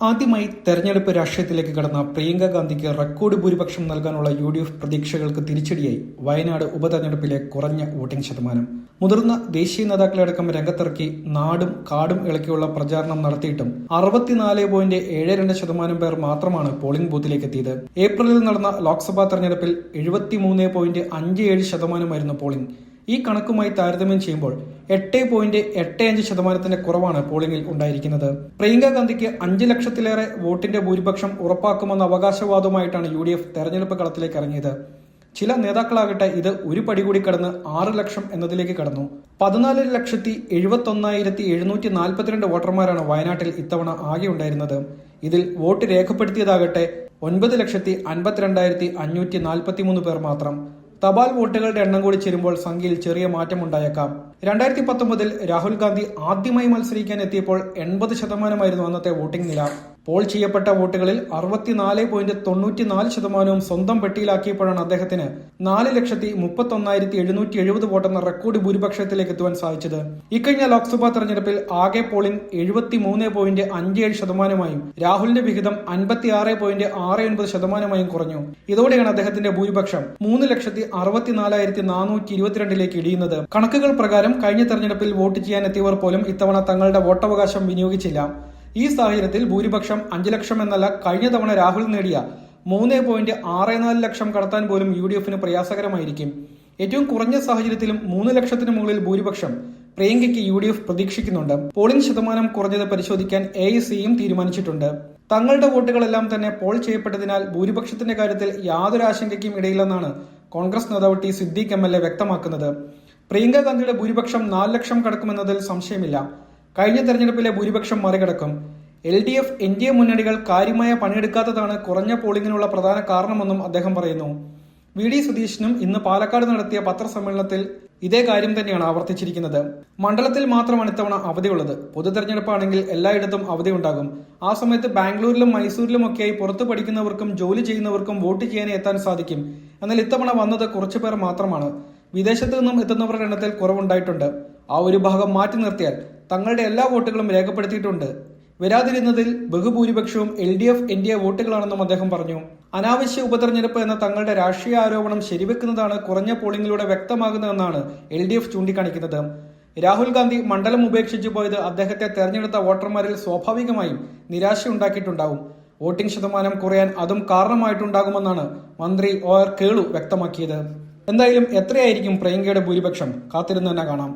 ആദ്യമായി തെരഞ്ഞെടുപ്പ് രാഷ്ട്രീയത്തിലേക്ക് കടന്ന പ്രിയങ്ക ഗാന്ധിക്ക് റെക്കോർഡ് ഭൂരിപക്ഷം നൽകാനുള്ള യു ഡി എഫ് പ്രതീക്ഷകൾക്ക് തിരിച്ചടിയായി വയനാട് ഉപതെരഞ്ഞെടുപ്പിലെ കുറഞ്ഞ വോട്ടിംഗ് ശതമാനം. മുതിർന്ന ദേശീയ നേതാക്കളടക്കം രംഗത്തിറക്കി നാടും കാടും ഇളക്കിയുള്ള പ്രചാരണം നടത്തിയിട്ടും അറുപത്തിനാല് പോയിന്റ് ഏഴ് രണ്ട് ശതമാനം പേർ മാത്രമാണ് പോളിംഗ് ബൂത്തിലേക്ക് എത്തിയത് ഏപ്രിലിൽ നടന്ന ലോക്സഭാ തെരഞ്ഞെടുപ്പിൽ എഴുപത്തിമൂന്ന് പോയിന്റ് അഞ്ച് ഏഴ് ശതമാനമായിരുന്നു പോളിംഗ്. ഈ കണക്കുമായി താരതമ്യം ചെയ്യുമ്പോൾ എട്ട് പോയിന്റ് എട്ട് അഞ്ച് ശതമാനത്തിന്റെ കുറവാണ് പോളിംഗിൽ ഉണ്ടായിരിക്കുന്നത്. പ്രിയങ്ക ഗാന്ധിക്ക് അഞ്ച് ലക്ഷത്തിലേറെ വോട്ടിന്റെ ഭൂരിപക്ഷം ഉറപ്പാക്കുമെന്ന അവകാശവാദവുമായിട്ടാണ് യു ഡി എഫ് തെരഞ്ഞെടുപ്പ് കളത്തിലേക്ക് ഇറങ്ങിയത്. ചില നേതാക്കളാകട്ടെ ഇത് ഒരു പടി കൂടി കടന്ന് ആറ് ലക്ഷം എന്നതിലേക്ക് കടന്നു. പതിനാല് ലക്ഷത്തി എഴുപത്തി ഒന്നായിരത്തി എഴുന്നൂറ്റി നാൽപ്പത്തിരണ്ട് വോട്ടർമാരാണ് വയനാട്ടിൽ ഇത്തവണ ആകെ ഉണ്ടായിരുന്നത്. ഇതിൽ വോട്ട് രേഖപ്പെടുത്തിയതാകട്ടെ ഒൻപത് ലക്ഷത്തി അൻപത്തിരണ്ടായിരത്തി അഞ്ഞൂറ്റി നാൽപ്പത്തി മൂന്ന് പേർ മാത്രം. തപാൽ വോട്ടുകളുടെ എണ്ണം കൂടി ചേരുമ്പോൾ സംഖ്യയിൽ ചെറിയ മാറ്റമുണ്ടായേക്കാം. രണ്ടായിരത്തി പത്തൊമ്പതിൽ രാഹുൽ ഗാന്ധി ആദ്യമായി മത്സരിക്കാൻ എത്തിയപ്പോൾ എൺപത് ശതമാനമായിരുന്നു അന്നത്തെ വോട്ടിംഗ് നില. പോൾ ചെയ്യപ്പെട്ട വോട്ടുകളിൽ അറുപത്തിനാല് പോയിന്റ് തൊണ്ണൂറ്റിനാല് ശതമാനവും സ്വന്തം പെട്ടിയിലാക്കിയപ്പോഴാണ് അദ്ദേഹത്തിന് നാല് ലക്ഷത്തി മുപ്പത്തി ഒന്നായിരത്തി എഴുന്നൂറ്റി എഴുപത് വോട്ടെന്ന റെക്കോർഡ് ഭൂരിപക്ഷത്തിലേക്ക് എത്തുവാൻ സാധിച്ചത്. ഇക്കഴിഞ്ഞ ലോക്സഭാ തെരഞ്ഞെടുപ്പിൽ ആകെ പോളിംഗ് എഴുപത്തി മൂന്ന് പോയിന്റ് അഞ്ച് ഏഴ് ശതമാനമായും രാഹുലിന്റെ വിഹിതം അൻപത്തി ആറ് പോയിന്റ് ആറ് ഒൻപത് ശതമാനമായും കുറഞ്ഞു. ഇതോടെയാണ് അദ്ദേഹത്തിന്റെ ഭൂരിപക്ഷം മൂന്ന് ലക്ഷത്തി അറുപത്തിനാലായിരത്തി നാനൂറ്റി ഇരുപത്തിരണ്ടിലേക്ക് ഇടിയുന്നത്. കണക്കുകൾ പ്രകാരം കഴിഞ്ഞ തെരഞ്ഞെടുപ്പിൽ വോട്ട് ചെയ്യാൻ എത്തിയവർ പോലും ഇത്തവണ തങ്ങളുടെ വോട്ടവകാശം വിനിയോഗിച്ചില്ല. ഈ സാഹചര്യത്തിൽ ഭൂരിപക്ഷം അഞ്ചു ലക്ഷം എന്നല്ല കഴിഞ്ഞ തവണ രാഹുൽ നേടിയ മൂന്ന് പോയിന്റ് ആറ് നാല് ലക്ഷം കടത്താൻ പോലും യു ഡി എഫിന് പ്രയാസകരമായിരിക്കും. ഏറ്റവും കുറഞ്ഞ സാഹചര്യത്തിലും മൂന്ന് ലക്ഷത്തിന് മുകളിൽ ഭൂരിപക്ഷം പ്രിയങ്കയ്ക്ക് യു ഡി എഫ് പ്രതീക്ഷിക്കുന്നുണ്ട്. പോളിംഗ് ശതമാനം കുറഞ്ഞത് പരിശോധിക്കാൻ എ സിയും തീരുമാനിച്ചിട്ടുണ്ട്. തങ്ങളുടെ വോട്ടുകളെല്ലാം തന്നെ പോൾ ചെയ്യപ്പെട്ടതിനാൽ ഭൂരിപക്ഷത്തിന്റെ കാര്യത്തിൽ യാതൊരു ആശങ്കയ്ക്കും ഇടയില്ലെന്നാണ് കോൺഗ്രസ് നേതാവ് T Siddique M L A വ്യക്തമാക്കുന്നത്. പ്രിയങ്ക ഗാന്ധിയുടെ ഭൂരിപക്ഷം നാല് ലക്ഷം കടക്കുമെന്നതിൽ സംശയമില്ല. കഴിഞ്ഞ തെരഞ്ഞെടുപ്പിലെ ഭൂരിപക്ഷം മറികടക്കും. L D F N D A മുന്നണികൾ കാര്യമായ പണിയെടുക്കാത്തതാണ് കുറഞ്ഞ പോളിംഗിനുള്ള പ്രധാന കാരണമെന്നും അദ്ദേഹം പറയുന്നു. വി ഡി സതീശനും ഇന്ന് പാലക്കാട് നടത്തിയ പത്രസമ്മേളനത്തിൽ ഇതേ കാര്യം തന്നെയാണ് ആവർത്തിച്ചിരിക്കുന്നത്. മണ്ഡലത്തിൽ മാത്രമാണ് ഇത്തവണ അവധിയുള്ളത്. പൊതു തെരഞ്ഞെടുപ്പാണെങ്കിൽ എല്ലായിടത്തും അവധിയുണ്ടാകും. ആ സമയത്ത് ബാംഗ്ലൂരിലും മൈസൂരിലും ഒക്കെയായി പുറത്തു പഠിക്കുന്നവർക്കും ജോലി ചെയ്യുന്നവർക്കും വോട്ട് ചെയ്യാൻ എത്താൻ സാധിക്കും. എന്നാൽ ഇത്തവണ വന്നത് കുറച്ചു പേർ മാത്രമാണ്. വിദേശത്തു നിന്നും എത്തുന്നവരുടെ എണ്ണത്തിൽ കുറവുണ്ടായിട്ടുണ്ട്. ആ ഒരു ഭാഗം മാറ്റി നിർത്തിയാൽ തങ്ങളുടെ എല്ലാ വോട്ടുകളും രേഖപ്പെടുത്തിയിട്ടുണ്ട്. വരാതിരുന്നതിൽ ബഹുഭൂരിപക്ഷവും L D F N D A വോട്ടുകളാണെന്നും അദ്ദേഹം പറഞ്ഞു. അനാവശ്യ ഉപതെരഞ്ഞെടുപ്പ് എന്ന തങ്ങളുടെ രാഷ്ട്രീയ ആരോപണം ശരിവെക്കുന്നതാണ് കുറഞ്ഞ പോളിംഗിലൂടെ വ്യക്തമാകുന്നതെന്നാണ് എൽ ഡി എഫ് ചൂണ്ടിക്കാണിക്കുന്നത്. രാഹുൽ ഗാന്ധി മണ്ഡലം ഉപേക്ഷിച്ചു പോയത് അദ്ദേഹത്തെ തെരഞ്ഞെടുത്ത വോട്ടർമാരിൽ സ്വാഭാവികമായും നിരാശയുണ്ടാക്കിയിട്ടുണ്ടാവും. വോട്ടിംഗ് ശതമാനം കുറയാൻ അതും കാരണമായിട്ടുണ്ടാകുമെന്നാണ് മന്ത്രി ഒ ആർ കേളു വ്യക്തമാക്കിയത്. എന്തായാലും എത്രയായിരിക്കും പ്രിയങ്കയുടെ ഭൂരിപക്ഷം? കാത്തിരുന്ന് തന്നെ കാണാം.